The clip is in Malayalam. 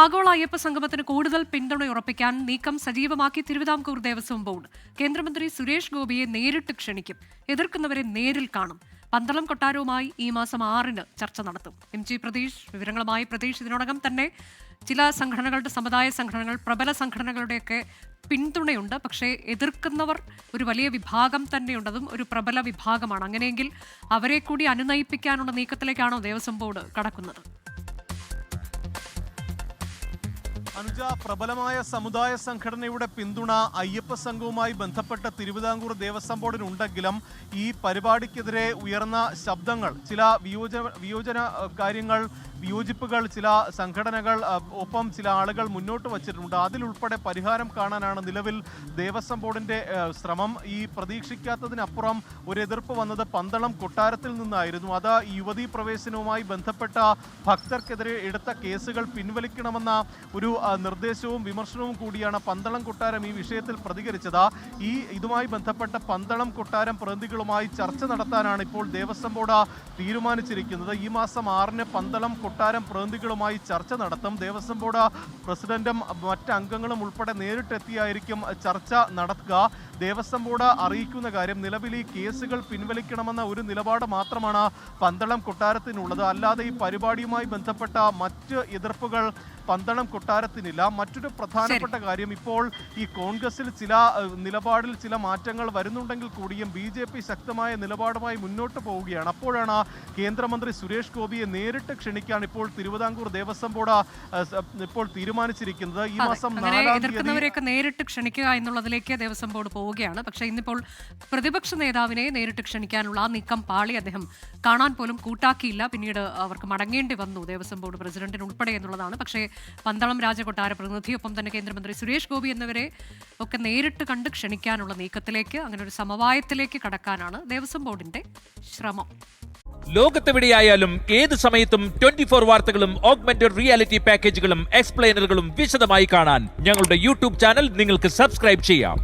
ആഗോള അയ്യപ്പ സംഗമത്തിന് കൂടുതൽ പിന്തുണ ഉറപ്പിക്കാൻ നീക്കം സജീവമാക്കി തിരുവിതാംകൂർ ദേവസ്വം ബോർഡ്. കേന്ദ്രമന്ത്രി സുരേഷ് ഗോപിയെ നേരിട്ട് ക്ഷണിക്കും. എതിർക്കുന്നവരെ നേരിൽ കാണും. പന്തളം കൊട്ടാരവുമായി ഈ മാസം ആറിന് ചർച്ച നടത്തും. എം ജി പ്രതീഷ് വിവരങ്ങളുമായി പ്രതീഷ് ഇതിനോടകം തന്നെ. ചില സംഘടനകളുടെ സമുദായ സംഘടനകൾ പ്രബല സംഘടനകളുടെയൊക്കെ പിന്തുണയുണ്ട്. പക്ഷേ എതിർക്കുന്നവർ ഒരു വലിയ വിഭാഗം തന്നെയുണ്ടതും ഒരു പ്രബല വിഭാഗമാണ്. അങ്ങനെയെങ്കിൽ അവരെ കൂടി അനുനയിപ്പിക്കാനുള്ള നീക്കത്തിലേക്കാണോ ദേവസ്വം ബോർഡ് കടക്കുന്നത്? അനുജ പ്രബലമായ സമുദായ സംഘടനയുടെ പിന്തുണ അയ്യപ്പ സംഘവുമായി ബന്ധപ്പെട്ട തിരുവിതാംകൂർ ദേവസ്വം ബോർഡിനുണ്ടെങ്കിലും ഈ പരിപാടിക്കെതിരെ ഉയർന്ന ശബ്ദങ്ങൾ ചില വിയോജന വിയോജന കാര്യങ്ങൾ വിയോജിപ്പുകൾ ചില സംഘടനകൾ ഒപ്പം ചില ആളുകൾ മുന്നോട്ട് വച്ചിട്ടുണ്ട്. അതിലുൾപ്പെടെ പരിഹാരം കാണാനാണ് നിലവിൽ ദേവസ്വം ബോർഡിന്റെ ശ്രമം. ഈ പ്രതീക്ഷിക്കാത്തതിനപ്പുറം ഒരു എതിർപ്പ് വന്നത് പന്തളം കൊട്ടാരത്തിൽ നിന്നായിരുന്നു. അത് യുവതീ പ്രവേശനവുമായി ബന്ധപ്പെട്ട ഭക്തർക്കെതിരെ എടുത്ത കേസുകൾ പിൻവലിക്കണമെന്ന ഒരു നിർദ്ദേശവും വിമർശനവും കൂടിയാണ് പന്തളം കൊട്ടാരം ഈ വിഷയത്തിൽ പ്രതികരിച്ചത്. ഈ ഇതുമായി ബന്ധപ്പെട്ട പന്തളം കൊട്ടാരം പ്രതിനിധികളുമായി ചർച്ച നടത്താനാണ് ഇപ്പോൾ ദേവസ്വം ബോർഡ് തീരുമാനിച്ചിരിക്കുന്നത്. ഈ മാസം ആറിന് പന്തളം കൊട്ടാരം പ്രതിനിധികളുമായി ചർച്ച നടത്തും. ദേവസ്വം ബോർഡ് പ്രസിഡന്റും മറ്റ് അംഗങ്ങളും ഉൾപ്പെടെ നേരിട്ടെത്തിയായിരിക്കും ചർച്ച നടത്തുക. ദേവസ്വം ബോർഡ് അറിയിക്കുന്ന കാര്യം നിലവിൽ ഈ കേസുകൾ പിൻവലിക്കണമെന്ന ഒരു നിലപാട് മാത്രമാണ് പന്തളം കൊട്ടാരത്തിനുള്ളത്. അല്ലാതെ ഈ പരിപാടിയുമായി ബന്ധപ്പെട്ട മറ്റ് എതിർപ്പുകൾ പന്തളം കൊട്ടാരത്തിനില്ല. മറ്റൊരു പ്രധാനപ്പെട്ട കാര്യം ഇപ്പോൾ ഈ കോൺഗ്രസിൽ ചില നിലപാടിൽ ചില മാറ്റങ്ങൾ വരുന്നുണ്ടെങ്കിൽ കൂടിയും ബി ജെ പി ശക്തമായ നിലപാടുമായി മുന്നോട്ട് പോവുകയാണ്. അപ്പോഴാണ് കേന്ദ്രമന്ത്രി സുരേഷ് ഗോപിയെ നേരിട്ട് ക്ഷണിക്കാൻ ഇപ്പോൾ തിരുവിതാംകൂർ ദേവസ്വം ബോർഡ് ഇപ്പോൾ തീരുമാനിച്ചിരിക്കുന്നത്. ഈ മാസം നാലാം തീയതി നേരിട്ട് ക്ഷണിക്കുക എന്നുള്ളതിലേക്ക് ദേവസ്വം ബോർഡ് പോവുകയാണ്. പക്ഷേ ഇന്നിപ്പോൾ പ്രതിപക്ഷ നേതാവിനെ നേരിട്ട് ക്ഷണിക്കാനുള്ള ആ നീക്കം പാളി അദ്ദേഹം കാണാൻ പോലും കൂട്ടാക്കിയില്ല. പിന്നീട് അവർക്ക് മടങ്ങേണ്ടി വന്നു ദേവസ്വം ബോർഡ് പ്രസിഡന്റിന് ഉൾപ്പെടെ എന്നുള്ളതാണ്. പക്ഷേ പന്തളം രാജകൊട്ടാര പ്രതിനിധിയൊപ്പം തന്നെ കേന്ദ്രമന്ത്രി സുരേഷ് ഗോപി എന്നിവരെ ഒക്കെ നേരിട്ട് കണ്ട് ക്ഷണിക്കാനുള്ള നീക്കത്തിലേക്ക് അങ്ങനെ ഒരു സമവായത്തിലേക്ക് കടക്കാനാണ് ദേവസ്വം ബോർഡിന്റെ ശ്രമം. ലോകത്തെവിടെയായാലും ഏത് സമയത്തും ട്വന്റി ഫോർ വാർത്തകളും ഓഗ്മെന്റഡ് റിയാലിറ്റി പാക്കേജുകളും എക്സ്പ്ലെയിനറുകളും വിശദമായി കാണാൻ ഞങ്ങളുടെ യൂട്യൂബ് ചാനൽ നിങ്ങൾക്ക് സബ്സ്ക്രൈബ് ചെയ്യാം.